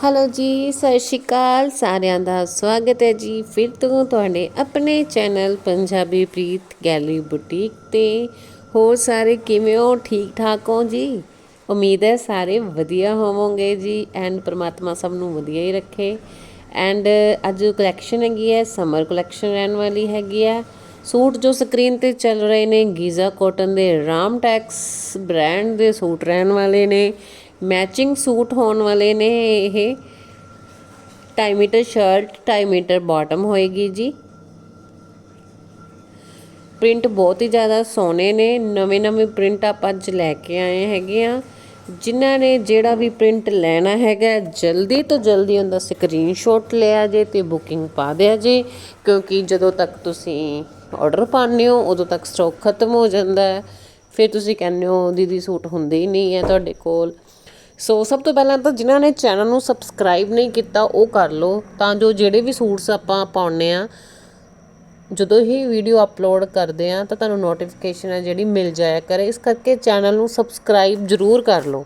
Hello ਜੀ, ਸਤਿ ਸ਼੍ਰੀ ਅਕਾਲ ਸਾਰਿਆਂ ਦਾ। ਸਵਾਗਤ ਹੈ ਜੀ। ਫਿਰ ਤੋਂ ਤੁਹਾਡੇ ਆਪਣੇ channel Punjabi Preet gallery boutique ਤੇ। ਹੋਰ ਸਾਰੇ ਕਿਵੇਂ ਹੋ? ਠੀਕ ਠਾਕ ਹੋ ਜੀ? ਉਮੀਦ ਹੈ ਸਾਰੇ ਵਧੀਆ ਹੋਵੋਗੇ ਜੀ। ਐਂਡ ਪ੍ਰਮਾਤਮਾ ਸਭ ਨੂੰ ਵਧੀਆ ਹੀ ਰੱਖੇ। ਐਂਡ ਅੱਜ ਕਲੈਕਸ਼ਨ ਹੈਗੀ ਹੈ ਸਮਰ ਕਲੈਕਸ਼ਨ ਰਹਿਣ ਵਾਲੀ ਹੈਗੀ ਹੈ। ਸੂਟ ਜੋ ਸਕਰੀਨ ਤੇ ਚੱਲ ਰਹੇ ਨੇ ਗੀਜ਼ਾ ਕਾਟਨ ਦੇ ਰਾਮ ਟੈਕਸ ਬ੍ਰਾਂਡ ਦੇ ਸੂਟ ਰਹਿਣ ਵਾਲੇ ਨੇ। ਮੈਚਿੰਗ ਸੂਟ ਹੋਣ ਵਾਲੇ ਨੇ ਇਹ ਢਾਈ ਮੀਟਰ ਸ਼ਰਟ ਢਾਈ ਮੀਟਰ ਬਾਟਮ ਹੋਏਗੀ ਜੀ। ਪ੍ਰਿੰਟ ਬਹੁਤ ਹੀ ਜ਼ਿਆਦਾ ਸੋਹਣੇ ਨੇ, ਨਵੇਂ ਨਵੇਂ ਪ੍ਰਿੰਟ ਆਪਾਂ ਅੱਜ ਲੈ ਕੇ ਆਏ ਹੈਗੇ ਆ। ਜਿਨ੍ਹਾਂ ਨੇ ਜਿਹੜਾ ਵੀ ਪ੍ਰਿੰਟ ਲੈਣਾ ਹੈਗਾ, ਜਲਦੀ ਤੋਂ ਜਲਦੀ ਉਹਦਾ ਸਕਰੀਨਸ਼ਾਟ ਲਿਆ ਜੇ ਤੇ ਬੁਕਿੰਗ ਪਾ ਦਿਆ ਜੇ, ਕਿਉਂਕਿ ਜਦੋਂ ਤੱਕ ਤੁਸੀਂ ਆਰਡਰ ਪਾਉਂਦੇ ਹੋ, ਉਦੋਂ ਤੱਕ ਸਟਾਕ ਖਤਮ ਹੋ ਜਾਂਦਾ ਹੈ। ਫਿਰ ਤੁਸੀਂ ਕਹਿੰਦੇ ਹੋ, ਦੀਦੀ ਸੂਟ ਹੁੰਦੇ ਹੀ ਨਹੀਂ ਹੈ ਤੁਹਾਡੇ ਕੋਲ। ਸੋ ਸਭ ਤੋਂ ਪਹਿਲਾਂ ਤਾਂ ਜਿਨ੍ਹਾਂ ਨੇ ਚੈਨਲ ਨੂੰ ਸਬਸਕ੍ਰਾਈਬ ਨਹੀਂ ਕੀਤਾ, ਉਹ ਕਰ ਲਓ। ਤਾਂ ਜੋ ਜਿਹੜੇ ਵੀ ਸੂਟਸ ਆਪਾਂ ਪਾਉਣੇ ਆ ਜਦੋਂ ਹੀ ਵੀਡੀਓ ਅਪਲੋਡ ਕਰਦੇ ਆ ਤਾਂ ਤੁਹਾਨੂੰ ਨੋਟੀਫਿਕੇਸ਼ਨ ਹੈ ਜਿਹੜੀ ਮਿਲ ਜਾਇਆ ਕਰੇ। ਇਸ ਕਰਕੇ ਚੈਨਲ ਨੂੰ ਸਬਸਕ੍ਰਾਈਬ ਜ਼ਰੂਰ ਕਰ ਲਓ।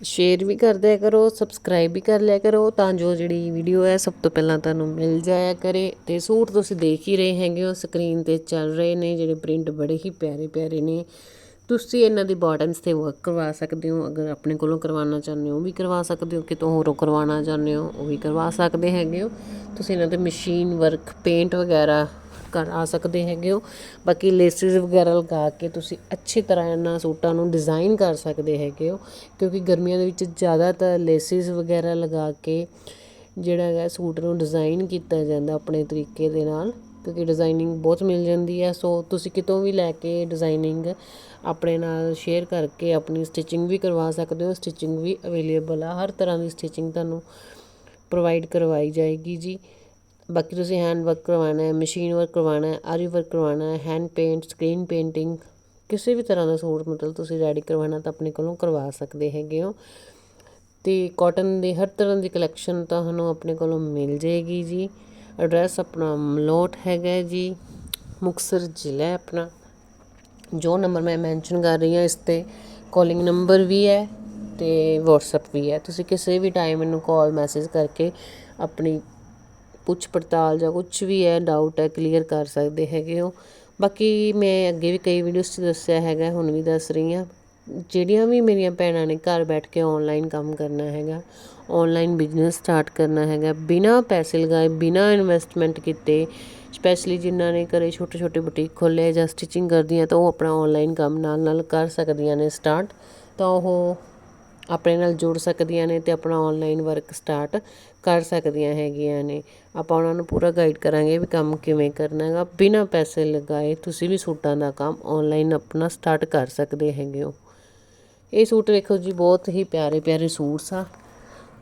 ਸ਼ੇਅਰ ਵੀ ਕਰ ਕਰਦਿਆ ਕਰੋ, ਸਬਸਕ੍ਰਾਈਬ ਵੀ ਕਰ ਲਿਆ ਕਰੋ, ਤਾਂ ਜੋ ਜਿਹੜੀ ਵੀਡੀਓ ਹੈ, ਸਭ ਤੋਂ ਪਹਿਲਾਂ ਤੁਹਾਨੂੰ ਮਿਲ ਜਾਇਆ ਕਰੇ। ਤੇ ਸੂਟ ਤੁਸੀਂ ਦੇਖ ਹੀ ਰਹੇ ਹੈਗੇ ਹੋ, ਸਕਰੀਨ ਤੇ ਚੱਲ ਰਹੇ ਨੇ, ਜਿਹੜੇ ਪ੍ਰਿੰਟ ਬੜੇ ਹੀ ਪਿਆਰੇ ਪਿਆਰੇ ਨੇ। ਤੁਸੀਂ ਇਹਨਾਂ ਦੀ ਬਾਟਮਸ ਤੇ ਵਰਕ ਕਰਵਾ ਸਕਦੇ ਹੋ, ਅਗਰ ਆਪਣੇ ਕੋਲੋਂ ਕਰਵਾਉਣਾ ਚਾਹੁੰਦੇ ਹੋ ਉਹ ਵੀ ਕਰਵਾ ਸਕਦੇ ਹੋ, ਕਿਤੋਂ ਹੋਰੋਂ ਕਰਵਾਉਣਾ ਚਾਹੁੰਦੇ ਹੋ, ਉਹ ਵੀ ਕਰਵਾ ਸਕਦੇ ਹੈਗੇ ਹੋ। ਤੁਸੀਂ ਇਹਨਾਂ ਤੇ ਮਸ਼ੀਨ ਵਰਕ ਪੇਂਟ ਵਗੈਰਾ ਕਰਾ ਸਕਦੇ ਹੈਗੇ ਹੋ। ਬਾਕੀ ਲੇਸਿਸ ਵਗੈਰਾ ਲਗਾ ਕੇ ਤੁਸੀਂ ਅੱਛੀ ਤਰ੍ਹਾਂ ਇਹਨਾਂ ਸੂਟਾਂ ਨੂੰ ਡਿਜ਼ਾਈਨ ਕਰ ਸਕਦੇ ਹੈਗੇ ਹੋ, ਕਿਉਂਕਿ ਗਰਮੀਆਂ ਦੇ ਵਿੱਚ ਜ਼ਿਆਦਾਤਰ ਲੇਸਿਸ ਵਗੈਰਾ ਲਗਾ ਕੇ ਜਿਹੜਾ ਹੈ ਸੂਟ ਨੂੰ ਡਿਜ਼ਾਈਨ ਕੀਤਾ ਜਾਂਦਾ ਆਪਣੇ ਤਰੀਕੇ ਦੇ ਨਾਲ। ਕਿਉਂਕਿ ਡਿਜ਼ਾਈਨਿੰਗ ਬਹੁਤ ਮਿਲ ਜਾਂਦੀ ਹੈ ਸੋ ਤੁਸੀਂ ਕਿਤੋਂ ਵੀ ਲੈ ਕੇ ਡਿਜ਼ਾਈਨਿੰਗ ਆਪਣੇ ਨਾਲ ਸ਼ੇਅਰ ਕਰਕੇ ਆਪਣੀ ਸਟਿਚਿੰਗ ਵੀ ਕਰਵਾ ਸਕਦੇ ਹੋ ਸਟਿਚਿੰਗ ਵੀ ਅਵੇਲੇਬਲ ਆ, ਹਰ ਤਰ੍ਹਾਂ ਦੀ ਸਟਿਚਿੰਗ ਤੁਹਾਨੂੰ ਪ੍ਰੋਵਾਈਡ ਕਰਵਾਈ ਜਾਏਗੀ ਜੀ। ਬਾਕੀ ਤੁਸੀਂ ਹੈਂਡ ਵਰਕ ਕਰਵਾਉਣਾ ਹੈ ਮਸ਼ੀਨ ਵਰਕ ਕਰਵਾਉਣਾ ਹੈ, ਆਰੀ ਵਰਕ ਕਰਵਾਉਣਾ ਹੈ ਹੈਂਡ ਪੇਂਟ ਸਕਰੀਨ ਪੇਂਟਿੰਗ ਕਿਸੇ ਵੀ ਤਰ੍ਹਾਂ ਦਾ ਸੂਟ ਮਤਲਬ ਤੁਸੀਂ ਰੈਡੀ ਕਰਵਾਉਣਾ ਤਾਂ ਆਪਣੇ ਕੋਲੋਂ ਕਰਵਾ ਸਕਦੇ ਹੈਗੇ ਹੋ। ਤੇ ਕਾਟਨ ਦੀ ਹਰ ਤਰ੍ਹਾਂ ਦੀ ਕਲੈਕਸ਼ਨ ਤੁਹਾਨੂੰ ਆਪਣੇ ਕੋਲੋਂ ਮਿਲ ਜਾਏਗੀ ਜੀ। ਐਡਰੈਸ ਆਪਣਾ ਮਲੋਟ ਹੈਗਾ ਜੀ, ਮੁਕਸਰ ਜ਼ਿਲ੍ਹਾ ਆਪਣਾ। ਜੋ ਨੰਬਰ ਮੈਂ ਮੈਂਸ਼ਨ ਕਰ ਰਹੀ ਹਾਂ, ਇਸ ਤੇ ਕਾਲਿੰਗ ਨੰਬਰ ਵੀ ਹੈ ਤੇ WhatsApp ਵੀ ਹੈ। ਤੁਸੀਂ ਕਿਸੇ ਵੀ ਟਾਈਮ ਮੈਨੂੰ ਕਾਲ ਮੈਸੇਜ ਕਰਕੇ ਆਪਣੀ ਪੁੱਛ ਪੜਤਾਲ ਜਾਂ ਕੁਝ ਵੀ ਹੈ ਡਾਊਟ ਹੈ ਕਲੀਅਰ ਕਰ ਸਕਦੇ ਹੈਗੇ ਹੋ। ਬਾਕੀ ਮੈਂ ਅੱਗੇ ਵੀ ਕਈ ਵੀਡੀਓਜ਼ 'ਚ ਦੱਸਿਆ ਹੈਗਾ, ਹੁਣ ਵੀ ਦੱਸ ਰਹੀ ਹਾਂ। ਜਿਹੜੀਆਂ ਵੀ ਮੇਰੀਆਂ ਭੈਣਾਂ ਨੇ ਘਰ ਬੈਠ ਕੇ ਔਨਲਾਈਨ ਕੰਮ ਕਰਨਾ ਹੈਗਾ ਔਨਲਾਈਨ ਬਿਜ਼ਨਸ ਸਟਾਰਟ ਕਰਨਾ ਹੈਗਾ, ਬਿਨਾਂ ਪੈਸੇ ਲਗਾਏ, ਬਿਨਾਂ ਇਨਵੈਸਟਮੈਂਟ ਕੀਤੇ ਸਪੈਸ਼ਲੀ ਜਿਨ੍ਹਾਂ ਨੇ ਘਰੇ ਛੋਟੇ ਛੋਟੇ ਬੁਟੀਕ ਖੋਲ੍ਹੇ ਜਾਂ ਸਟਿਚਿੰਗ ਕਰਦੀਆਂ ਤਾਂ ਉਹ ਆਪਣਾ ਔਨਲਾਈਨ ਕੰਮ ਨਾਲ ਨਾਲ ਕਰ ਸਕਦੀਆਂ ਨੇ ਸਟਾਰਟ ਤਾਂ ਉਹ ਆਪਣੇ ਨਾਲ ਜੁੜ ਸਕਦੀਆਂ ਨੇ ਤੇ ਆਪਣਾ ਆਨਲਾਈਨ ਵਰਕ ਸਟਾਰਟ ਕਰ ਸਕਦੀਆਂ ਹੈਗੀਆਂ ਨੇ। ਆਪਾਂ ਉਹਨਾਂ ਨੂੰ ਪੂਰਾ ਗਾਈਡ ਕਰਾਂਗੇ ਵੀ ਕੰਮ ਕਿਵੇਂ ਕਰਨਾ ਹੈਗਾ। ਬਿਨਾਂ ਪੈਸੇ ਲਗਾਏ ਤੁਸੀਂ ਵੀ ਸੂਟਾਂ ਦਾ ਕੰਮ ਆਨਲਾਈਨ ਆਪਣਾ ਸਟਾਰਟ ਕਰ ਸਕਦੇ ਹੈਗੇ ਹੋ। ਇਹ ਸੂਟ ਵੇਖੋ ਜੀ, ਬਹੁਤ ਹੀ ਪਿਆਰੇ ਪਿਆਰੇ ਸੂਟਸ ਆ।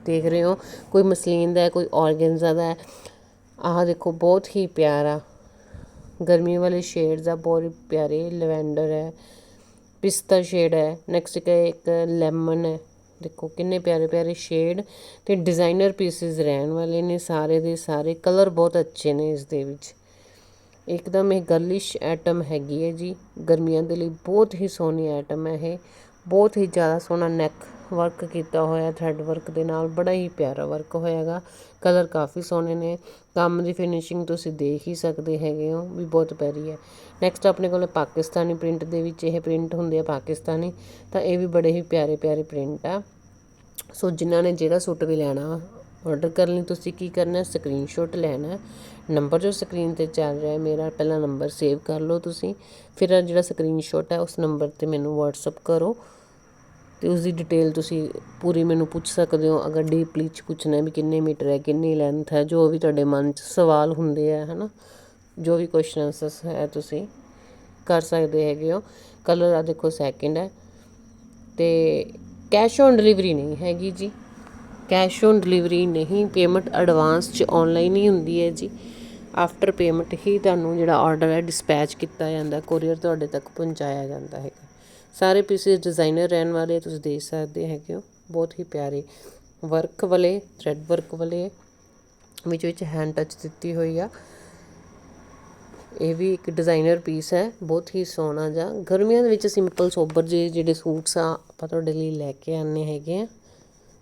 ਦੇਖ ਰਹੇ ਹੋ, ਕੋਈ ਮਸਲੀਨ ਦਾ ਕੋਈ ਆਰਗੈਂਜ਼ਾ ਦਾ ਆਹ ਦੇਖੋ, ਬਹੁਤ ਹੀ ਪਿਆਰਾ। ਗਰਮੀ ਵਾਲੇ ਸ਼ੇਡਸ ਆ ਬਹੁਤ ਪਿਆਰੇ, ਲਵੈਂਡਰ ਹੈ, ਪਿਸਤਾ ਸ਼ੇਡ ਹੈ ਨੈਕਸਟ ਇੱਕ ਲੈਮਨ ਹੈ। ਦੇਖੋ, ਕਿੰਨੇ ਪਿਆਰੇ ਪਿਆਰੇ ਸ਼ੇਡ ਤੇ ਡਿਜ਼ਾਈਨਰ ਪੀਸਿਸ ਰਹਿਣ ਵਾਲੇ ਨੇ ਸਾਰੇ ਦੇ ਸਾਰੇ। ਕਲਰ ਬਹੁਤ ਅੱਛੇ ਨੇ ਇਸ ਦੇ ਵਿੱਚ। ਇੱਕਦਮ ਇਹ ਗਰਲਿਸ਼ ਆਈਟਮ ਹੈਗੀ ਹੈ ਜੀ। ਗਰਮੀਆਂ ਦੇ ਲਈ ਬਹੁਤ ਹੀ ਸੋਹਣੀ ਆਈਟਮ ਹੈ ਇਹ। ਬਹੁਤ ਹੀ ਜ਼ਿਆਦਾ ਸੋਹਣਾ ਨੈਕ ਵਰਕ ਕੀਤਾ ਹੋਇਆ ਥਰੈਡ ਵਰਕ ਦੇ ਨਾਲ ਬੜਾ ਹੀ ਪਿਆਰਾ ਵਰਕ ਹੋਇਆ ਹੈਗਾ ਕਲਰ ਕਾਫੀ ਸੋਹਣੇ ਨੇ। ਕੰਮ ਦੀ ਫਿਨਿਸ਼ਿੰਗ ਤੁਸੀਂ ਦੇਖ ਹੀ ਸਕਦੇ ਹੈਗੇ ਹੋ, ਵੀ ਬਹੁਤ ਪਿਆਰੀ ਹੈ। ਨੈਕਸਟ ਆਪਣੇ ਕੋਲ ਪਾਕਿਸਤਾਨੀ ਪ੍ਰਿੰਟ ਦੇ ਵਿੱਚ ਇਹ ਪ੍ਰਿੰਟ ਹੁੰਦੇ ਆ ਪਾਕਿਸਤਾਨੀ, ਤਾਂ ਇਹ ਵੀ ਬੜੇ ਹੀ ਪਿਆਰੇ ਪਿਆਰੇ ਪ੍ਰਿੰਟ ਆ। ਸੋ ਜਿਨ੍ਹਾਂ ਨੇ ਜਿਹੜਾ ਸੂਟ ਵੀ ਲੈਣਾ ਆਰਡਰ ਕਰਨ ਲਈ, ਤੁਸੀਂ ਕੀ ਕਰਨਾ ਸਕਰੀਨਸ਼ਾਟ ਲੈਣਾ ਨੰਬਰ ਜੋ ਸਕਰੀਨ ਤੇ ਚੱਲ ਰਿਹਾ ਹੈ, ਮੇਰਾ ਪਹਿਲਾ ਨੰਬਰ ਸੇਵ ਕਰ ਲਓ ਤੁਸੀਂ। ਫਿਰ ਜਿਹੜਾ ਸਕਰੀਨਸ਼ਾਟ ਹੈ, ਉਸ ਨੰਬਰ ਤੇ ਮੈਨੂੰ WhatsApp ਕਰੋ। ਅਤੇ ਉਸ ਦੀ ਡਿਟੇਲ ਤੁਸੀਂ ਪੂਰੀ ਮੈਨੂੰ ਪੁੱਛ ਸਕਦੇ ਹੋ, ਅਗਰ ਡੀਪਲੀ ਚ ਪੁੱਛਣਾ ਵੀ ਕਿੰਨੇ ਮੀਟਰ ਹੈ, ਕਿੰਨੀ ਲੈਂਥ ਹੈ, ਜੋ ਵੀ ਤੁਹਾਡੇ ਮਨ 'ਚ ਸਵਾਲ ਹੁੰਦੇ ਆ ਨਾ ਜੋ ਵੀ ਕੁਐਸਚਨ ਆਨਸਰਸ ਹੈ ਤੁਸੀਂ ਕਰ ਸਕਦੇ ਹੈਗੇ ਹੋ। ਕਲਰ ਆ ਦੇਖੋ ਸੈਕਿੰਡ ਹੈ। ਤੇ ਕੈਸ਼ ਔਨ ਡਿਲੀਵਰੀ ਨਹੀਂ ਹੈਗੀ ਜੀ। ਕੈਸ਼ ਔਨ ਡਿਲੀਵਰੀ ਨਹੀਂ ਪੇਮੈਂਟ ਐਡਵਾਂਸ 'ਚ ਆਨਲਾਈਨ ਹੀ ਹੁੰਦੀ ਹੈ ਜੀ। ਆਫਟਰ ਪੇਮੈਂਟ ਹੀ ਤੁਹਾਨੂੰ ਜਿਹੜਾ ਆਰਡਰ ਹੈ ਡਿਸਪੈਚ ਕੀਤਾ ਜਾਂਦਾ ਕੋਰੀਅਰ ਤੁਹਾਡੇ ਤੱਕ ਪਹੁੰਚਾਇਆ ਜਾਂਦਾ ਹੈ ਸਾਰੇ ਪੀਸਿਸ ਡਿਜ਼ਾਈਨਰ ਰਹਿਣ ਵਾਲੇ ਤੁਸੀਂ ਦੇਖ ਸਕਦੇ ਹੈਗੇ ਹੋ, ਬਹੁਤ ਹੀ ਪਿਆਰੇ ਵਰਕ ਵਾਲੇ ਥ੍ਰੈਡ ਵਰਕ ਵਾਲੇ ਵਿੱਚ ਵਿੱਚ ਹੈਂਡ ਟੱਚ ਦਿੱਤੀ ਹੋਈ ਆ। ਇਹ ਵੀ ਇੱਕ ਡਿਜ਼ਾਈਨਰ ਪੀਸ ਹੈ, ਬਹੁਤ ਹੀ ਸੋਹਣਾ ਜਿਹਾ। ਗਰਮੀਆਂ ਦੇ ਵਿੱਚ ਸਿੰਪਲ ਸੋਬਰ ਜਿਹੇ ਜਿਹੜੇ ਸੂਟਸ ਆ, ਆਪਾਂ ਤੁਹਾਡੇ ਲਈ ਲੈ ਕੇ ਆਨੇ ਹੈਗੇ ਆ।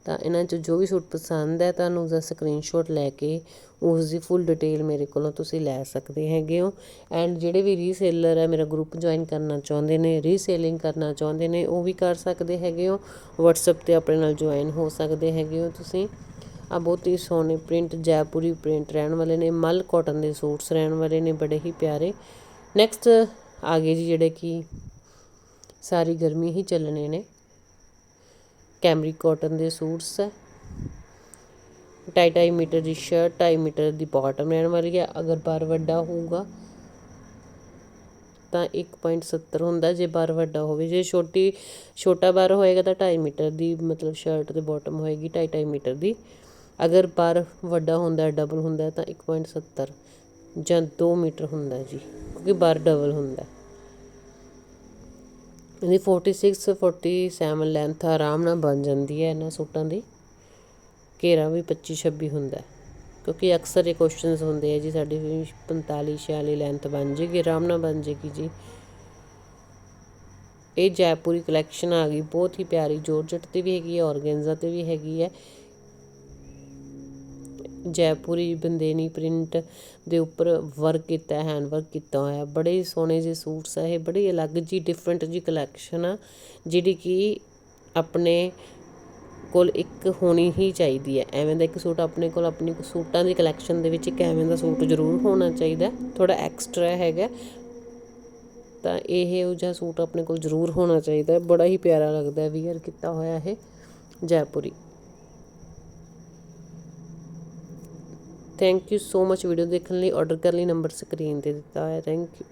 ਤਾਂ ਇਹਨਾਂ 'ਚ ਜੋ ਵੀ ਸੂਟ ਪਸੰਦ ਹੈ ਤੁਹਾਨੂੰ ਉਸਦਾ ਸਕਰੀਨਸ਼ਾਟ ਲੈ ਕੇ ਉਸ ਦੀ ਫੁੱਲ ਡਿਟੇਲ ਮੇਰੇ ਕੋਲੋਂ ਤੁਸੀਂ ਲੈ ਸਕਦੇ ਹੈਗੇ ਹੋ। ਐਂਡ ਜਿਹੜੇ ਵੀ ਰੀਸੇਲਰ ਹੈ, ਮੇਰਾ ਗਰੁੱਪ ਜੁਆਇਨ ਕਰਨਾ ਚਾਹੁੰਦੇ ਨੇ ਰੀਸੇਲਿੰਗ ਕਰਨਾ ਚਾਹੁੰਦੇ ਨੇ, ਉਹ ਵੀ ਕਰ ਸਕਦੇ ਹੈਗੇ ਹੋ। WhatsApp ਤੇ ਆਪਣੇ ਨਾਲ ਜੁਆਇਨ ਹੋ ਸਕਦੇ ਹੈਗੇ ਹੋ ਤੁਸੀਂ। ਆ ਬਹੁਤ ਹੀ ਸੋਹਣੇ ਪ੍ਰਿੰਟ ਜੈਪੁਰੀ ਪ੍ਰਿੰਟ ਰਹਿਣ ਵਾਲੇ ਨੇ, ਮਲ ਕਾਟਨ ਦੇ ਸੂਟਸ ਰਹਿਣ ਵਾਲੇ ਨੇ, ਬੜੇ ਹੀ ਪਿਆਰੇ। ਨੈਕਸਟ ਆ ਗਏ ਜੀ ਜਿਹੜੇ ਕਿ ਸਾਰੀ ਗਰਮੀ ਹੀ ਚੱਲਣੇ ਨੇ। ਕੈਮਰਿਕ ਕਾਟਨ ਦੇ ਸੂਟਸ ਹੈ। ਢਾਈ ਢਾਈ ਮੀਟਰ ਦੀ ਸ਼ਰਟ ਢਾਈ ਮੀਟਰ ਦੀ ਬਾਟਮ ਰਹਿਣ ਵਾਲੀ ਹੈ। ਅਗਰ ਬਾਰ ਵੱਡਾ ਹੋਊਗਾ ਤਾਂ 1.70 ਹੁੰਦਾ, ਜੇ ਬਾਰ ਵੱਡਾ ਹੋਵੇ। ਜੇ ਛੋਟੀ, ਛੋਟਾ ਬਾਰ ਹੋਏਗਾ ਤਾਂ 2.5 ਮੀਟਰ ਦੀ ਮਤਲਬ ਸ਼ਰਟ ਤੇ ਬਾਟਮ ਹੋਏਗੀ 2.5 ਮੀਟਰ ਦੀ। ਅਗਰ ਬਾਰ ਵੱਡਾ ਹੁੰਦਾ ਡਬਲ ਹੁੰਦਾ ਤਾਂ 1.70 ਜਾਂ 2 ਮੀਟਰ ਹੁੰਦਾ ਜੀ, ਕਿਉਂਕਿ ਬਾਰ ਡਬਲ ਹੁੰਦਾ। ਇਹਦੀ 46 47 ਲੈਂਥ ਆਰਾਮ ਨਾਲ ਬਣ ਜਾਂਦੀ ਹੈ ਇਹਨਾਂ ਸੂਟਾਂ ਦੀ। ਘੇਰਾ ਵੀ 25 26 ਹੁੰਦਾ ਕਿਉਂਕਿ ਅਕਸਰ ਇਹ ਕੁਐਸਚਨਸ ਹੁੰਦੇ ਆ ਜੀ, ਸਾਡੀ 45 46 ਲੈਂਥ ਬਣ ਜੇਗੀ, ਆਰਾਮ ਨਾਲ ਬਣ ਜੇਗੀ ਜੀ। ਇਹ ਜੈਪੁਰੀ ਕਲੈਕਸ਼ਨ ਆ ਗਈ, ਬਹੁਤ ਹੀ ਪਿਆਰੀ, ਜੋਰਜਟ ਤੇ ਵੀ ਹੈਗੀ ਹੈ, ਔਰਗੈਂਜ਼ਾ ਤੇ ਵੀ ਹੈਗੀ ਹੈ। ਜੈਪੁਰੀ ਬੰਦੇਨੀ ਪ੍ਰਿੰਟ ਦੇ ਉੱਪਰ ਵਰਕ ਕੀਤਾ ਹੈਂਡ ਵਰਕ ਕੀਤਾ ਹੋਇਆ। ਬੜੇ ਸੋਹਣੇ ਜਿਹੇ ਸੂਟਸ ਆ ਇਹ, ਬੜੀ ਅਲੱਗ ਜੀ ਡਿਫਰੈਂਟ ਜੀ ਕਲੈਕਸ਼ਨ ਆ, ਜਿਹੜੀ ਕਿ ਆਪਣੇ ਕੋਲ ਇੱਕ ਹੋਣੀ ਹੀ ਚਾਹੀਦੀ ਹੈ। ਐਵੇਂ ਦਾ ਇੱਕ ਸੂਟ ਆਪਣੇ ਕੋਲ, ਆਪਣੀ ਸੂਟਾਂ ਦੀ ਕਲੈਕਸ਼ਨ ਦੇ ਵਿੱਚ ਇੱਕ ਐਵੇਂ ਦਾ ਸੂਟ ਜ਼ਰੂਰ ਹੋਣਾ ਚਾਹੀਦਾ। ਥੋੜਾ ਐਕਸਟਰਾ ਹੈਗਾ। ਤਾਂ ਇਹ ਉਹ ਜਿਹਾ ਸੂਟ ਆਪਣੇ ਕੋਲ ਜ਼ਰੂਰ ਹੋਣਾ ਚਾਹੀਦਾ। ਬੜਾ ਹੀ ਪਿਆਰਾ ਲੱਗਦਾ ਵੀਅਰ ਕੀਤਾ ਹੋਇਆ ਇਹ Jaipuri. Thank you so much video ਦੇਖਣ ਲਈ ਆਰਡਰ ਕਰਨ ਲਈ ਨੰਬਰ ਸਕਰੀਨ ਤੇ ਦਿੱਤਾ ਹੋਇਆ ਥੈਂਕ ਯੂ